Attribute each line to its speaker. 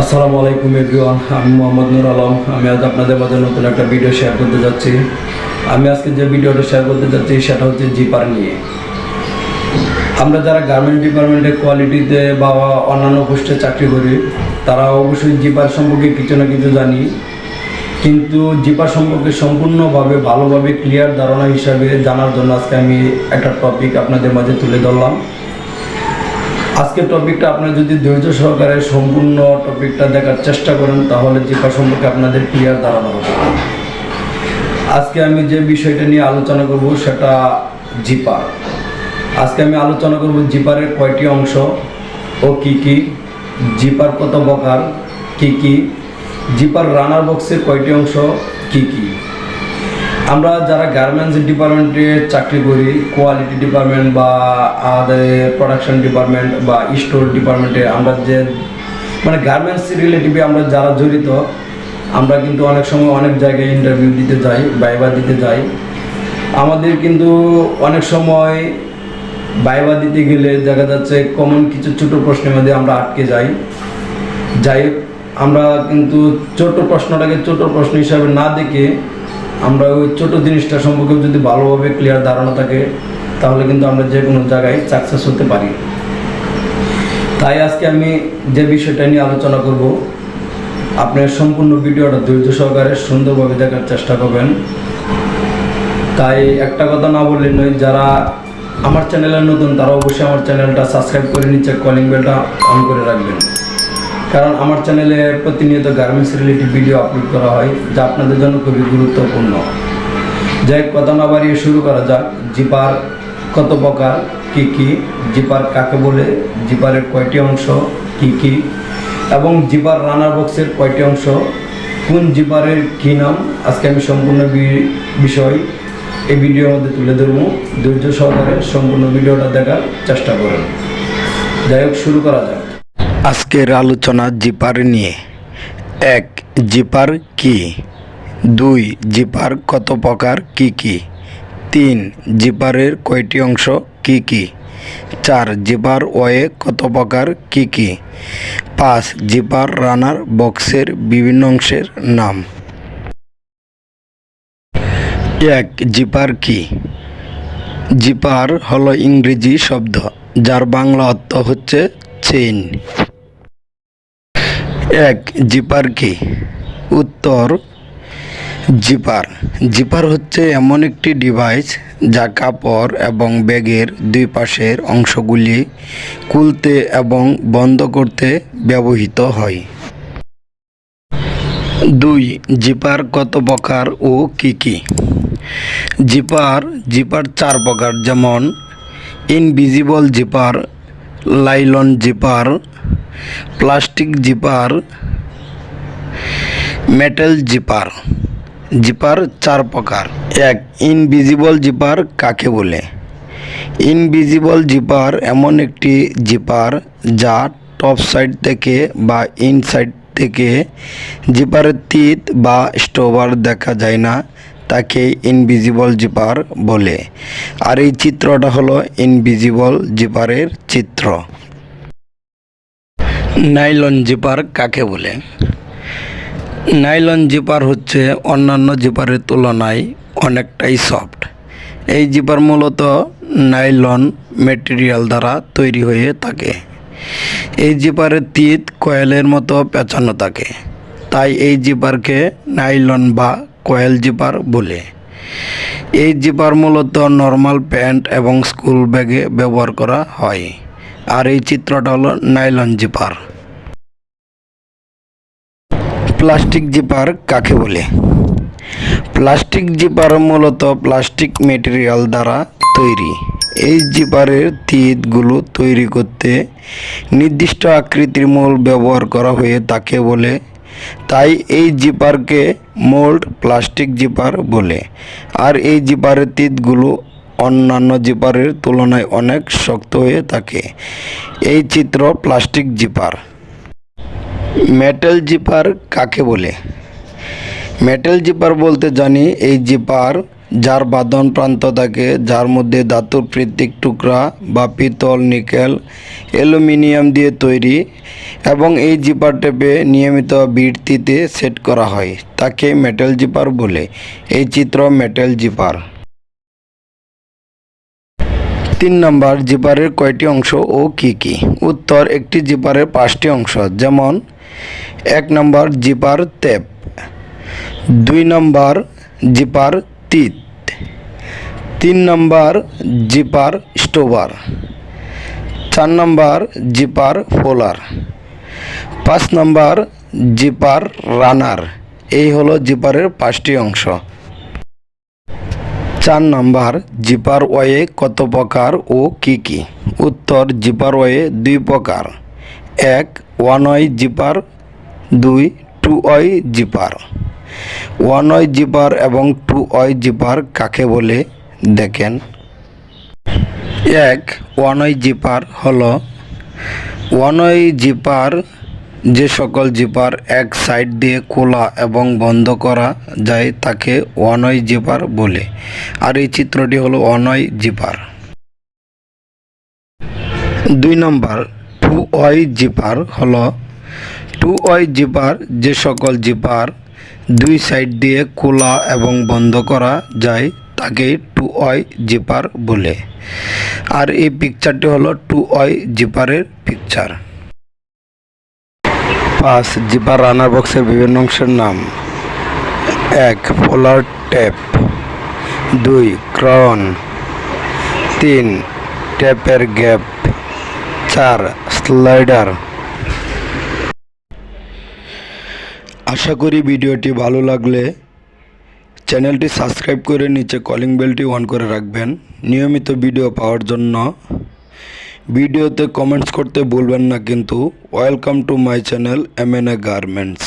Speaker 1: আসসালামু আলাইকুম এভরিওয়ান, আমি মোহাম্মদ নুর আলম। আমি আজ আপনাদের মাঝে নতুন একটা ভিডিও শেয়ার করতে যাচ্ছি। আমি আজকে যে ভিডিওটা শেয়ার করতে যাচ্ছি, সেটা হচ্ছে জিপার নিয়ে। আমরা যারা গার্মেন্ট ডিপার্টমেন্টে কোয়ালিটিতে বা অন্যান্য পোস্টে চাকরি করি, তারা অবশ্যই জিপার সম্পর্কে কিছু না কিছু জানি। কিন্তু জিপার সম্পর্কে সম্পূর্ণভাবে, ভালোভাবে ক্লিয়ার ধারণা হিসাবে জানার জন্য আজকে আমি একটা টপিক আপনাদের মাঝে তুলে ধরলাম। আজকের টপিকটা আপনারা যদি ধৈর্য সহকারে সম্পূর্ণ টপিকটা দেখার চেষ্টা করেন, তাহলে জিপা সম্পর্কে আপনাদের ক্লিয়ার ধারণা হবে। আজকে আমি যে বিষয়টা নিয়ে আলোচনা করব, সেটা জিপার আজকে আমি আলোচনা করব জিপারের কয়টি অংশ ও কি কি, জিপার কত প্রকার কি কি, জিপার রানার বক্সের কয়টি অংশ, কি কি। আমরা যারা গার্মেন্টস ডিপার্টমেন্টে চাকরি করি কোয়ালিটি ডিপার্টমেন্ট বা আমাদের প্রোডাকশন ডিপার্টমেন্ট বা স্টোর ডিপার্টমেন্টে আমরা যে মানে গার্মেন্টস রিলেটিভে আমরা যারা জড়িত, আমরা কিন্তু অনেক সময় অনেক জায়গায় ইন্টারভিউ দিতে যাই বাইবা দিতে যাই। আমাদের কিন্তু অনেক সময় বাইবা দিতে গেলে দেখা যাচ্ছে কমন কিছু ছোট প্রশ্নের মধ্যে আমরা আটকে যাই। যাই আমরা কিন্তু ছোট প্রশ্নটাকে ছোট প্রশ্ন হিসাবে না দেখে আমরা ওই ছোট জিনিসটা সম্পর্কে যদি ভালোভাবে ক্লিয়ার ধারণা থাকে, তাহলে কিন্তু আমরা যে কোনো জায়গায় সাকসেস হতে পারি। তাই আজকে আমি যে বিষয়টা নিয়ে আলোচনা করব, আপনার সম্পূর্ণ ভিডিওটা ধৈর্য সহকারে সুন্দরভাবে দেখার চেষ্টা করবেন। তাই একটা কথা না বললে নয়, যারা আমার চ্যানেলে নতুন, তারা অবশ্যই আমার চ্যানেলটা সাবস্ক্রাইব করে নিচ্ছে কলিং বেলটা অন করে রাখবেন। কারণ আমার চ্যানেলে প্রতিনিয়ত গার্মেন্টস রিলেটেড ভিডিও আপলোড করা হয়, যা আপনাদের জন্য খুবই গুরুত্বপূর্ণ। যাই কথা না বাড়িয়ে শুরু করা যাক। জিপার কত প্রকার, কি কি, জিপার কাকে বলে, জিপারের কয়টি অংশ, কি কি, এবং জিপার রানার বক্সের কয়টি অংশ, কোন জিপারের কী নাম, আজকে আমি সম্পূর্ণ বিষয় এই ভিডিওর মধ্যে তুলে ধরবো। ধৈর্য সহকারে সম্পূর্ণ ভিডিওটা দেখার চেষ্টা করেন। যাই হোক, শুরু করা যাক।
Speaker 2: আজকের আলোচনা জিপার নিয়ে। এক, জিপার কি? দুই, জিপার কত প্রকার, কি কি? তিন, জিপারের কয়টি অংশ, কি কি? চার, জিপার ওয়ে কত প্রকার, কি কি? পাঁচ, জিপার রানার বক্সের বিভিন্ন অংশের নাম। এক, জিপার কি? জিপার হলো ইংরেজি শব্দ, যার বাংলা অর্থ হচ্ছে চেইন। এক জিপার কি? উত্তর, জিপার। জিপার হচ্ছে এমন একটি ডিভাইস যা কাপড় এবং ব্যাগের দুই পাশের অংশগুলি খুলতে এবং বন্ধ করতে ব্যবহৃত হয়। দুই, জিপার কত প্রকার ও কি কি? জিপার জিপার চার প্রকার, যেমন invisible zipper, nylon zipper plastic zipper, metal zipper. Zipper চার প্রকার। এক, ইনভিজিবল জিপার কাকে বলে? ইনভিজিবল জিপার এমন একটি জিপার যা টপ সাইড থেকে বা ইনসাইড থেকে জিপারের তিত বা স্টোভার দেখা যায় না, তাকে ইনভিজিবল জিপার বলে। আর এই চিত্রটা হলো ইনভিজিবল জিপারের চিত্র। নাইলন জিপার কাকে বলে? নাইলন জিপার হচ্ছে অন্যান্য জিপারের তুলনায় অনেকটাই সফট। এই জিপার মূলত নাইলন মেটেরিয়াল দ্বারা তৈরি হয়ে থাকে। এই জিপারের তিত কয়েলের মতো পেঁচানো থাকে। তাই এই জিপারকে নাইলন বা কয়েল জিপার বলে। এই জিপার মূলত নর্মাল প্যান্ট এবং স্কুল ব্যাগে ব্যবহার করা হয়। আর এই চিত্রটা হলো নাইলন জিপার। প্লাস্টিক জিপার কাকে বলে? প্লাস্টিক জিপার মূলত প্লাস্টিক মেটেরিয়াল দ্বারা তৈরি। এই জিপারের তিতগুলো তৈরি করতে নির্দিষ্ট আকৃতির মূল ব্যবহার করা হয়ে তাকে বলে। তাই এই জিপারকে মোল্ড প্লাস্টিক জিপার বলে। আর এই জিপারের তিতগুলো অন্যান্য জিপারের তুলনায় অনেক শক্ত হয়ে থাকে। এই চিত্র প্লাস্টিক জিপার। মেটাল জিপার কাকে বলে? মেটাল জিপার বলতে জানি এই জিপার যার বাঁধন প্রান্ত থাকে, যার মধ্যে ধাতুর প্রত্যেক টুকরা বা পিতল, নিকেল, অ্যালুমিনিয়াম দিয়ে তৈরি এবং এই জিপার টেপে নিয়মিত বৃত্তিতে সেট করা হয়। তাকে মেটাল জিপার বলে। এই চিত্র মেটাল জিপার তিন নম্বর জিপারের কয়টি অংশ ও কি কি? উত্তর একটি জিপারের পাঁচটি অংশ, যেমন এক নম্বর জিপার তেপ, দুই নম্বর জিপার তিত, তিন নম্বর জিপার স্টোভার চার নম্বর জিপার ফোলার, পাঁচ নম্বর জিপার রানার। এই হলো জিপারের পাঁচটি অংশ। চার নম্বর জিপার ওয়ে কত প্রকার ও কি কি? উত্তর জিপার ওয়ে দুই প্রকার। এক, ওয়ান ওয়াই জিপার, দুই, two Y zipper. One Y zipper এবং টু ওয়াই জিপার কাকে বলে? দেখেন। এক, ওয়ান ওয়াই জিপার হল, ওয়ান ওয়াই জিপার যে সকল জিপার এক সাইড দিয়ে খোলা এবং বন্ধ করা যায় তাকে ওয়ান ওয়াই জিপার বলে। আর এই চিত্রটি হলো ওয়ান ওয়াই জিপার। দুই নম্বর টু ওয়াই জিপার হলো টু ওয়াই জিপার যে সকল জিপার দুই সাইড দিয়ে খোলা এবং বন্ধ করা যায় তাকে টু ওয়াই জিপার বলে। আর এই পিকচারটি হলো টু ওয়াই জিপারের পিকচার পাঁচ, জিপার রানার বক্সের বিভিন্ন অংশের নাম। এক পোলার ট্যাপ। দুই ক্রাউন তিন, ট্যাপের গ্যাপ। চার স্লাইডার আশা করি ভিডিওটি ভালো লাগলে চ্যানেলটি সাবস্ক্রাইব করে নিচে কলিং বেলটি অন করে রাখবেন। নিয়মিত ভিডিও পাওয়ার জন্য। ভিডিওতে কমেন্টস করতে ভুলবেন না কিন্তু। Welcome to my channel M N A garments